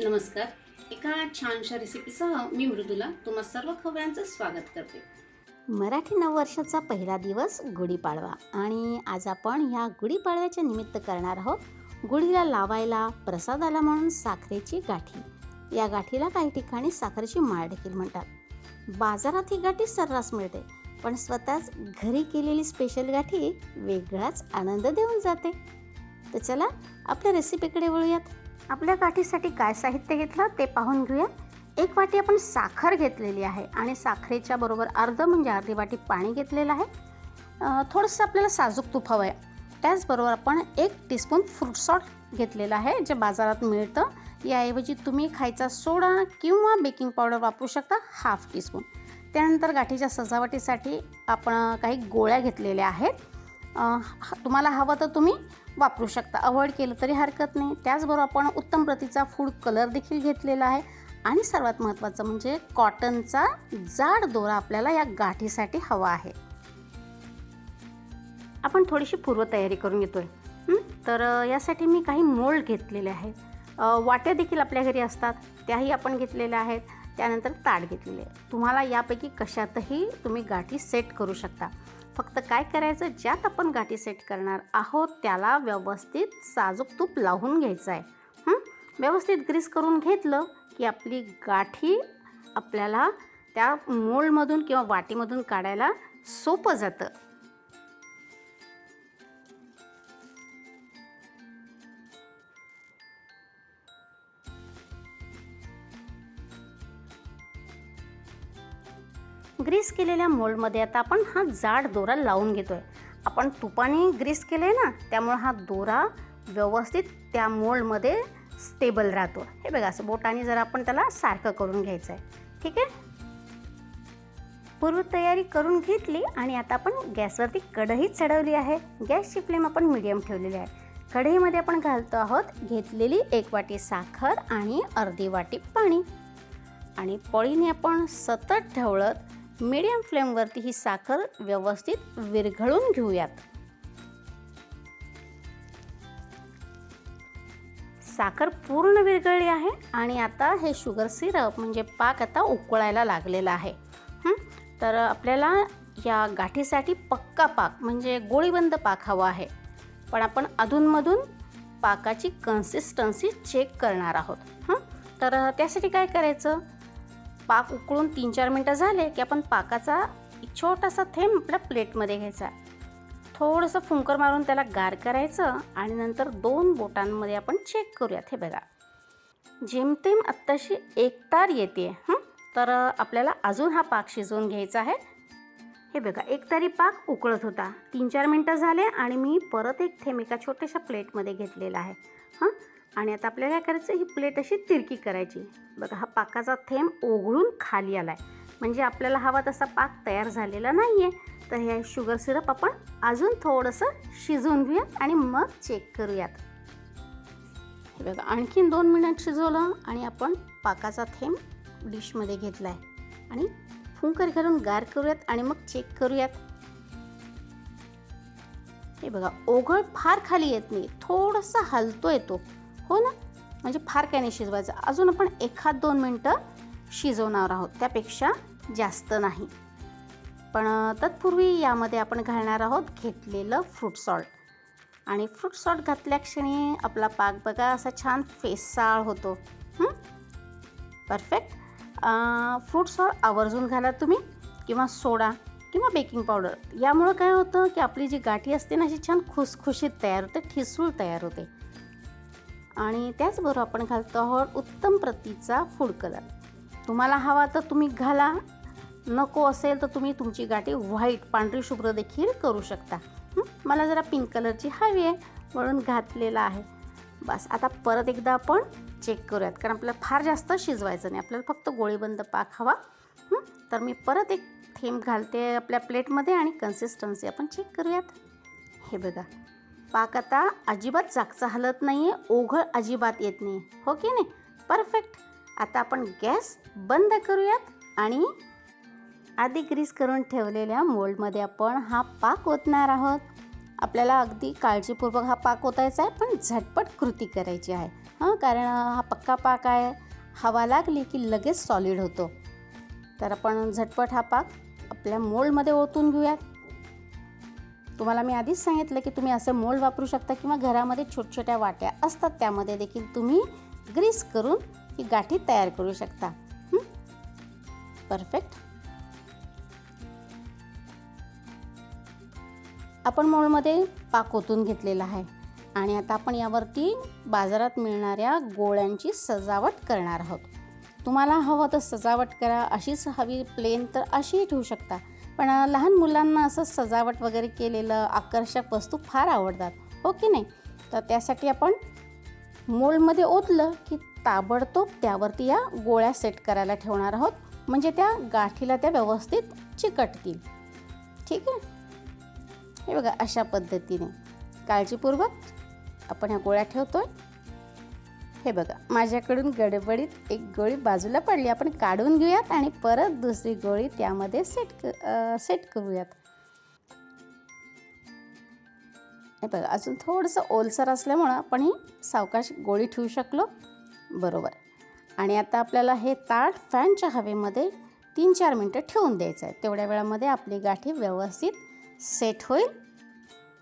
नमस्कार. एका छानशा रेसिपीसह मी मृदुला तुम्हा सर्व खवयांचं स्वागत करते. मराठी नववर्षाचा पहिला दिवस गुढीपाडवा आणि आज आपण ह्या गुढीपाडव्याच्या निमित्त करणार आहोत गुढीला लावायला प्रसादाला म्हणून साखरेची गाठी. या गाठीला काही ठिकाणी साखरेची माळ देखील म्हणतात. बाजारात ही गाठी सर्रास मिळते पण स्वतःच घरी केलेली स्पेशल गाठी वेगळाच आनंद देऊन जाते. तर चला आपल्या रेसिपीकडे वळूयात. आपल्या गाठीसाठी काय साहित्य घेतलं ते पाहून घेऊया. एक वाटी आपण साखर घेतलेली आहे आणि साखरेच्या बरोबर अर्ध म्हणजे अर्धी वाटी पाणी घेतलेलं आहे. थोडंसं आपल्याला साजूक तूप हवं आहे त्याचबरोबर आपण एक टीस्पून फ्रूट सॉल्ट घेतलेलं आहे जे बाजारात मिळतं. याऐवजी तुम्ही खायचा सोडा किंवा बेकिंग पावडर वापरू शकता हाफ टीस्पून त्यानंतर गाठीच्या सजावटीसाठी आपण काही गोळ्या घेतलेल्या आहेत. तुम्हाला हवं तर तुम्ही वापरू शकता. अवॉइड केलं तरी हरकत नाही. त्याचबरोबर आपण उत्तम प्रतीचा फूड कलर देखील घेतलेला आहे. आणि सर्वात महत्त्वाचं म्हणजे कॉटनचा जाड दोरा आपल्याला या गाठीसाठी हवा आहे. आपण थोडीशी पूर्वतयारी करून घेतो आहे तर यासाठी मी काही मोल्ड घेतलेले आहेत. वाट्या देखील आपल्या घरी असतात. त्याही आपण घेतलेल्या आहेत. त्यानंतर ताट घेतलेले. आहे तुम्हाला यापैकी कशातही तुम्ही गाठी सेट करू शकता. फक्त काय करायचं? ज्यात आपण गाठी सेट करणार आहोत त्याला व्यवस्थित साजूक तूप लावून घ्यायचं आहे व्यवस्थित ग्रीस करून घेतलं की आपली गाठी आपल्याला त्या मोल्डमधून किंवा वाटीमधून काढायला सोपं जातं. ग्रीस केलेल्या मोल्डमध्ये आता आपण हा जाड दोरा लावून घेतो आहे आपण तुपाने ग्रीस केलं आहे ना त्यामुळे हा दोरा व्यवस्थित त्या मोल्डमध्ये स्टेबल राहतो. हे बघा असं बोटाने जर आपण त्याला सारखं करून घ्यायचं आहे ठीक आहे? पूर्वतयारी करून घेतली आणि आता आपण गॅसवरती कढई चढवली आहे. गॅसची फ्लेम आपण मिडियम ठेवलेली आहे. कढईमध्ये आपण घालतो आहोत घेतलेली एक वाटी साखर आणि अर्धी वाटी पाणी. आणि पळीने आपण सतत ढवळत मीडियम फ्लेमवरती ही साखर व्यवस्थित विरघळून घेऊयात. साखर पूर्ण विरघळली आहे आणि आता हे शुगर सिरप म्हणजे पाक आता उकळायला लागलेला आहे. तर आपल्याला या गाठीसाठी पक्का पाक म्हणजे गोळीबंद पाक हवा आहे. पण आपण अधूनमधून पाकाची कन्सिस्टन्सी चेक करणार आहोत. हं? तर त्यासाठी काय करायचं? पाक उकळून तीन चार मिनटं झाले की आपण पाकाचा एक छोटासा थेंब आपल्या प्लेटमध्ये घ्यायचा. थोडंसं फुंकर मारून त्याला गार करायचं आणि नंतर दोन बोटांमध्ये आपण चेक करूयात हे बघा. जेमतेम आत्ताशी एक तार येते तर आपल्याला अजून हा पाक शिजवून घ्यायचा आहे. हे बघा एक तारी पाक उकळत होता. तीन चार मिनटं झाले आणि मी परत एक थेंब एका छोट्याशा प्लेटमध्ये घेतलेला आहे हां? आणि आता आपल्याला काय करायचं? ही प्लेट अशी तिरकी करायची. बघा हा पाकाचा थेंब ओघळून खाली आला आहे म्हणजे आपल्याला हवा तसा पाक तयार झालेला नाही आहे तर हे शुगर सिरप आपण अजून थोडंसं शिजवून घेऊयात आणि मग चेक करूयात. हे बघा आणखीन दोन मिनिट शिजवलं आणि आपण पाकाचा थेंब डिशमध्ये घेतला आहे आणि फुंकर घालून गार करूयात आणि मग चेक करूयात. हे बघा ओघळ फार खाली येत नाही थोडंसं हलतो येतो हो ना? म्हणजे फार काही नाही शिजवायचं. अजून आपण एखाद दोन मिनटं शिजवणार आहोत. त्यापेक्षा जास्त नाही. पण तत्पूर्वी यामध्ये आपण घालणार आहोत घेतलेलं फ्रूट सॉल्ट आणि फ्रूट सॉल्ट घातल्या क्षणी आपला पाक बघा असा छान फेसाळ होतो. परफेक्ट फ्रूट सॉल्ट आवर्जून घाला तुम्ही किंवा सोडा किंवा बेकिंग पावडर यामुळं काय होतं की आपली जी गाठी असते ना अशी छान खुसखुशीत तयार होते ठिसूळ तयार होते. आणि त्याचबरोबर आपण घालतो आहोत उत्तम प्रतीचा फूड कलर. तुम्हाला हवा तर तुम्ही घाला नको असेल तर तुम्ही तुमची गाठी व्हाईट पांढरी शुभ्र देखील करू शकता. मला जरा पिंक कलरची हवी आहे म्हणून घातलेला आहे. बस आता परत एकदा आपण चेक करूयात कारण आपल्याला फार जास्त शिजवायचं नाही आपल्याला फक्त गोळीबंद पाक हवा. तर मी परत एक थेंब घालते आपल्या प्लेटमध्ये आणि कन्सिस्टन्सी आपण चेक करूयात. हे बघा. पाक आता अजिबात जागचा हलत नाही आहे ओघळ अजिबात येत नाही हो की नाही? परफेक्ट आता आपण गॅस बंद करूयात आणि आधी ग्रीस करून ठेवलेल्या मोल्डमध्ये आपण हा पाक ओतणार आहोत. आपल्याला अगदी काळजीपूर्वक हा पाक ओतायचा आहे पण झटपट कृती करायची आहे. हां कारण हा पक्का पाक आहे. हवा लागली की लगेच सॉलिड होतो. तर आपण झटपट हा पाक आपल्या मोल्डमध्ये ओतून घेऊयात. तुम्हाला मी आधीच सांगितलं की तुम्ही असं मोल्ड वापरू शकता किंवा घरामध्ये छोट्या वाट्या असतात त्यामध्ये देखील तुम्ही ग्रीस करून ही गाठी तयार करू शकता. परफेक्ट आपण मोळमध्ये पाक ओतून घेतलेला आहे आणि आता आपण यावरती बाजारात मिळणाऱ्या गोळ्यांची सजावट करणार आहोत. तुम्हाला हवं तर सजावट करा अशीच हवी प्लेन तर अशीही ठेवू शकता. पण लहान मुलांना असं सजावट वगैरे केलेलं आकर्षक वस्तू फार आवडतात. हो की नाही? तर त्यासाठी आपण मोलमध्ये ओतलं की ताबडतोब त्यावरती या गोळ्या सेट करायला ठेवणार आहोत. म्हणजे त्या गाठीला त्या व्यवस्थित चिकटतील. ठीक आहे? हे बघा अशा पद्धतीने. काळजीपूर्वक आपण ह्या गोळ्या ठेवतो आहे हे बघा माझ्याकडून गडबडीत एक गोळी बाजूला पडली. आपण काढून घेऊयात आणि परत दुसरी गोळी त्यामध्ये सेट क सेट करूयात. हे बघा अजून थोडंसं ओलसर असल्यामुळं आपण ही सावकाश गोळी ठेवू शकलो. बरोबर. आणि आता आपल्याला हे ताट फॅनच्या हवेमध्ये तीन चार मिनटं ठेवून द्यायचं आहे. तेवढ्या वेळामध्ये आपली गाठी व्यवस्थित सेट होईल.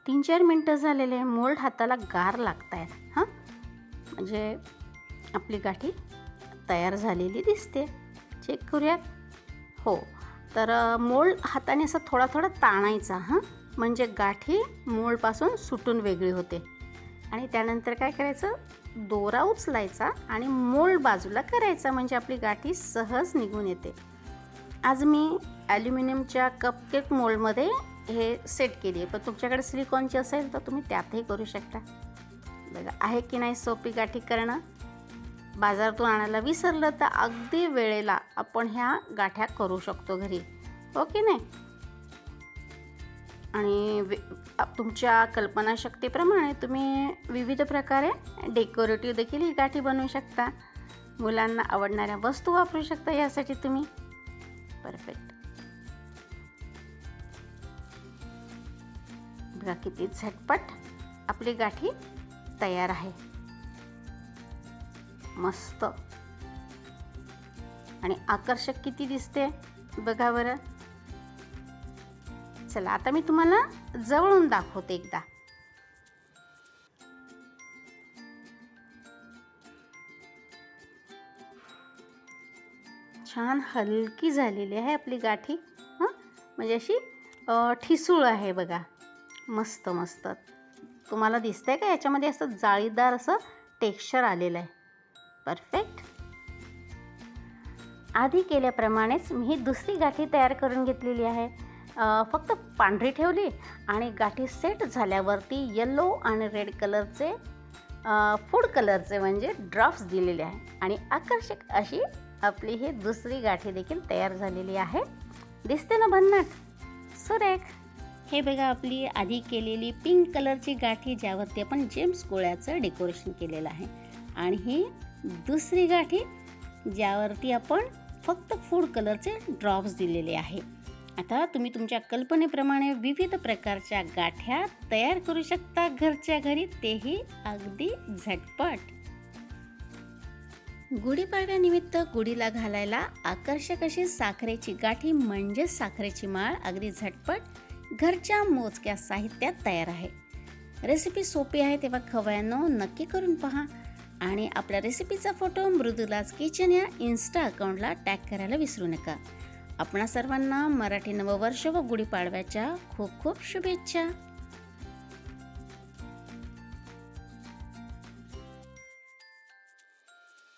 तीन चार मिनटं झालेले मोल्ड हाताला गार लागत आहेत हां? म्हणजे आपली गाठी तयार झालेली दिसते. चेक करूयात हो तर मोळ हाताने असं थोडा थोडा ताणायचा हां. म्हणजे गाठी मोळपासून सुटून वेगळी होते. आणि त्यानंतर काय करायचं? दोरा उचलायचा आणि मोल्ड बाजूला करायचा म्हणजे आपली गाठी सहज निघून येते. आज मी ॲल्युमिनियमच्या कपकेक मोल्डमध्ये हे सेट केली आहे. पण तुमच्याकडे सिलिकॉनची असेल तर तुम्ही त्यातही करू शकता. बघा आहे की नाही सोपी गाठी करणं? बाजारातून आणायला विसरलं तर अगदी वेळेला आपण ह्या गाठ्या करू शकतो घरी. हो की नाही? आणि तुमच्या कल्पनाशक्तीप्रमाणे तुम्ही विविध प्रकारे डेकोरेटिव्ह देखील ही गाठी बनवू शकता. मुलांना आवडणाऱ्या वस्तू वापरू शकता यासाठी तुम्ही. परफेक्ट. बघा किती झटपट आपली गाठी तयार आहे. मस्त. आणि आकर्षक किती दिसते बघा बरं. चला आता मी तुम्हाला जवळून दाखवते एकदा. छान हलकी झालेली आहे आपली गाठी हां? म्हणजे अशी ठिसूळ आहे बघा. मस्त मस्त. तुम्हाला दिसतंय का? याच्यामध्ये असं जाळीदार असं टेक्स्चर आलेलं आहे. परफेक्ट आधी केल्याप्रमाणेच मी ही दुसरी गाठी तयार करून घेतलेली आहे. फक्त पांढरी ठेवली आणि गाठी सेट झाल्यावरती येल्लो आणि रेड कलरचे फूड कलरचे म्हणजे ड्रॉप्स दिलेले आहे. आणि आकर्षक अशी आपली ही दुसरी गाठी देखील तयार झालेली आहे. दिसते ना भन्नाट? सुरेख. हे बघा आपली आधी केलेली पिंक कलरची गाठी ज्यावरती आपण जेम्स गोळ्याचं डेकोरेशन केलेलं आहे. आणि ही दुसरी गाठी ज्यावरती आपण फक्त फूड कलरचे ड्रॉप्स दिलेले आहे. आता तुम्ही तुमच्या कल्पनेप्रमाणे विविध प्रकारच्या गाठ्या तयार करू शकता घरच्या घरी. तेही अगदी झटपट. गुढीपाडव्यानिमित्त गुढीला घालायला आकर्षक अशी साखरेची गाठी म्हणजेच साखरेची माळ अगदी झटपट घरच्या मोजक्या साहित्यात तयार आहे. रेसिपी सोपी आहे तेव्हा खवयानो नक्की करून पहा आणि आपल्या रेसिपीचा फोटो मृदुलाज किचन या इन्स्टा अकाउंटला टॅग करायला विसरू नका. आपणा सर्वांना मराठी नववर्ष व गुढीपाडव्याच्या खूप खूप शुभेच्छा.